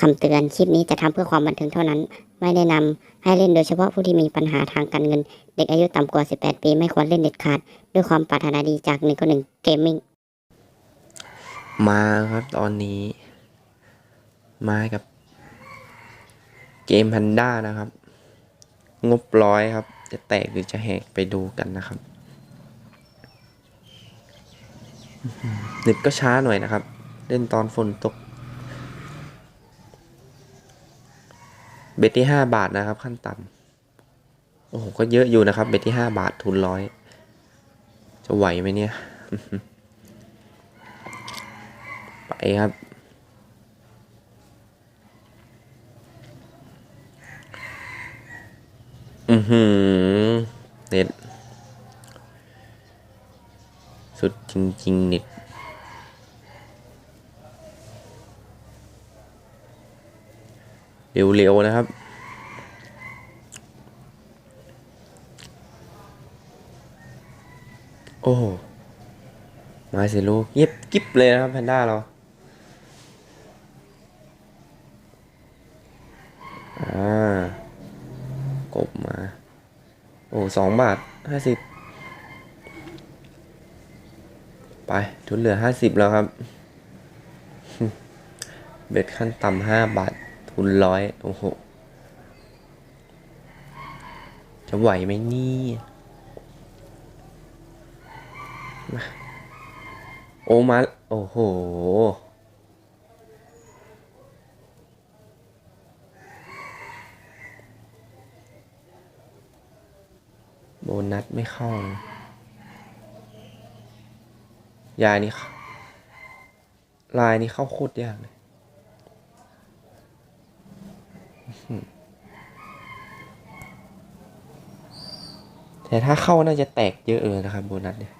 คำเตือน คลิปนี้จะทำเพื่อความบันเทิงเท่านั้น ไม่แนะนำให้เล่นโดยเฉพาะผู้ที่มีปัญหาทางการเงิน เด็กอายุต่ำกว่า 18 ปีไม่ควรเล่นเด็ดขาด ด้วยความปรารถนาดีจากหนึ่งคนหนึ่งเกมมิ่ง มาครับตอนนี้ มากับ เกมพันด้านะครับ งบร้อยครับ จะแตกหรือจะแหกไปดูกันนะครับเน็ตก็ช้าหน่อยนะครับ เล่นตอนฝนตก เบ็ดที่ห้าบาทนะครับ ขั้นต่ำโอ้โหก็เยอะอยู่นะครับ เบ็ดที่ห้าบาททุนร้อย จะไหวไหมเนี่ย ไปครับ อือหือเน็ตสุดจริงๆเน็ตเร็วๆนะครับ โอ้โหมาสิลูกเงียบกิ๊บเลยนะครับแพนด้าเรา อ่ากบมา โอ้ สองบาทห้าสิบไปทุนเหลือห้าสิบแล้วครับ เบ็ดขั้นต่ำห้าบาท ทุนร้อยโอ้โห จะไหวไหมนี่มาโอมา โอ้โห นัสไม่เข้าเลยายนี่ลายนี่เข้าโคตรยากเลยแต่ถ้าเข้าน่าจะแตกเยอะเลยนะครับโบนัสเนี่ย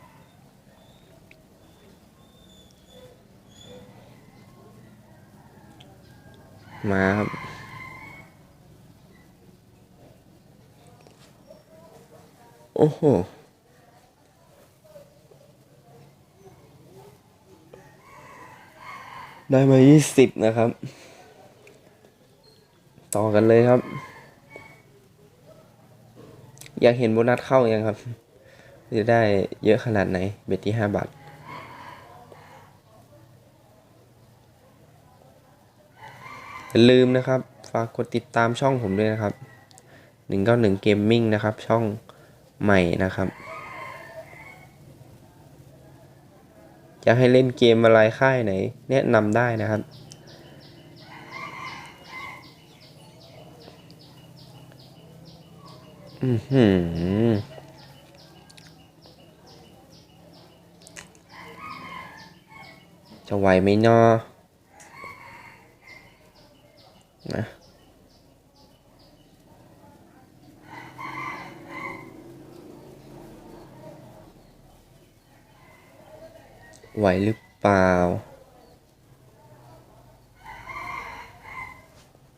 มาครับ อ้โหได้มายี่สิบนะครับ ต่อกันเลยครับ อยากเห็นโบนัสเข้ายังครับ จะได้เยอะขนาดไหน เบ็ดที่ห้าบาท อย่าลืมนะครับ ฝากกดติดตามช่องผมด้วยนะครับ 191 Gaming นะครับ ช่อง ใหม่นะครับอยากให้เล่นเกมอะไรค่ายไหน แนะนำได้นะครับ อือหือจะไหวไหมเนาะนะ ไหวหรือเปล่า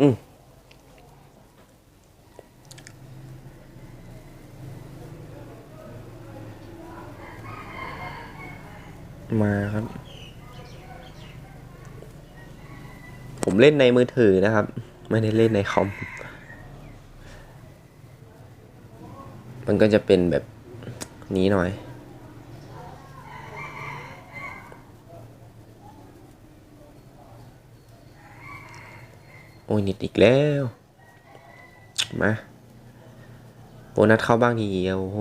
อืมมาครับ ผมเล่นในมือถือนะครับ ไม่ได้เล่นในคอม มันก็จะเป็นแบบนี้หน่อย โอ้ยนิดอีกแล้ว มาโบนัสเข้าบ้างทีเดียวโอ้โห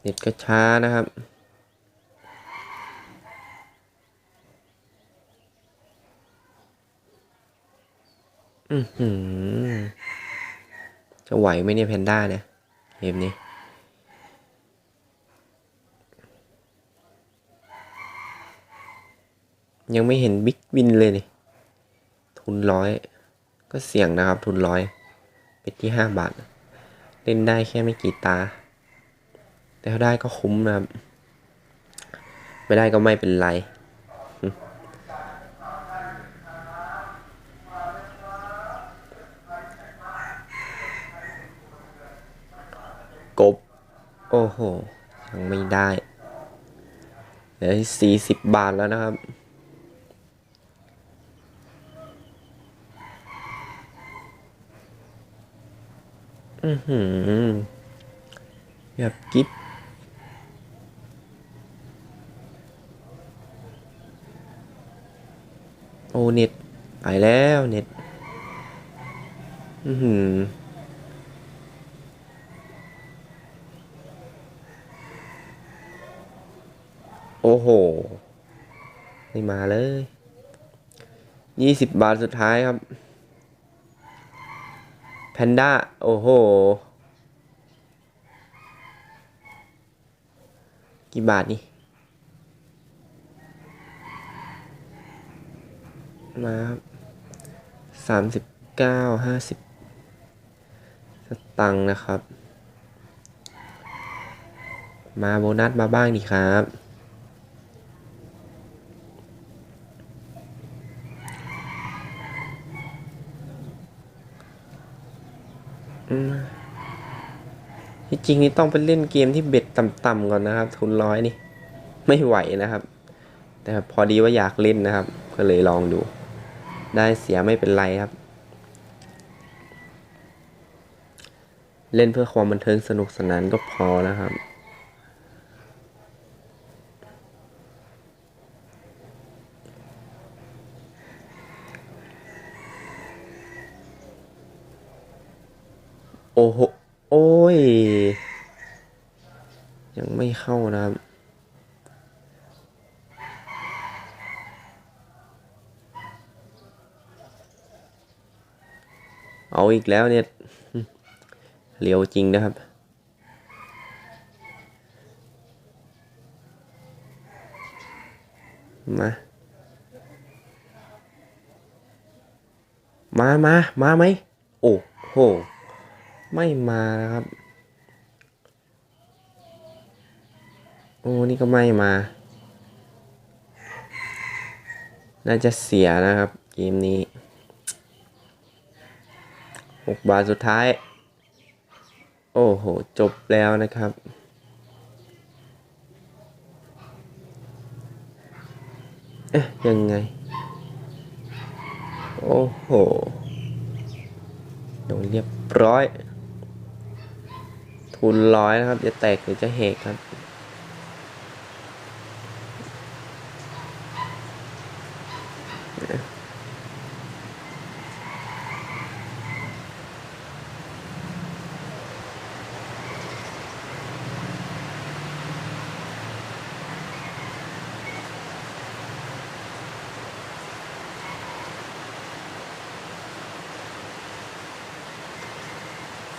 เน็ตก็ช้านะครับ อือหือ จะไหวไหมเนี่ยแพนด้าเนี่ย เกมนี้ ยังไม่เห็นบิ๊กวินเลยนี่ทุนร้อยก็เสี่ยงนะครับ ทุนร้อยเป็นที่ห้าบาท เล่นได้แค่ไม่กี่ตา แต่ถ้าได้ก็คุ้มนะครับไปไม่ได้ก็ไม่เป็นไรกบ โอ้โห ยังไม่ได้เหลือสี่สิบบาทแล้วนะครับ อือหือแบบกิ๊บโอเน็ตไปแล้วเน็ต อือหือโอ้โห ไม่มาเลย ยี่สิบบาทสุดท้ายครับ แพนด้า โอ้โห กี่บาทนี่ มาสามสิบเก้าห้าสิบสตังค์นะครับ มาโบนัสมาบ้างดีครับ ที่จริงนี่ต้องไปเล่นเกมที่เบ็ดต่ำๆก่อนนะครับ ทุนร้อยนี่ ไม่ไหวนะครับ แต่พอดีว่าอยากเล่นนะครับ ก็เลยลองดู ได้เสียไม่เป็นไรครับ เล่นเพื่อความบันเทิงสนุกสนานก็พอนะครับ โอ้โห โอ้ย ยังไม่เข้านะครับเอาอีกแล้วเนี่ยเหลียวจริงนะครับ มา มามามาไหม โอ้โห ไม่มานะครับ โอ้ นี่ก็ไม่มา น่าจะเสียนะครับ เกมนี้หกบาทสุดท้าย โอ้โห จบแล้วนะครับ เอ๊ะ ยังไง โอ้โห โดนเรียบร้อย คูณร้อยนะครับ จะแตกหรือจะเหกครับ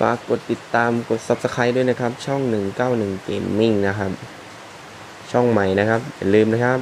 ากกดติดตามกด Subscribe ด้วยนะครับ ช่อง 191 Gaming นะครับ ช่องใหม่นะครับ อย่าลืมนะครับ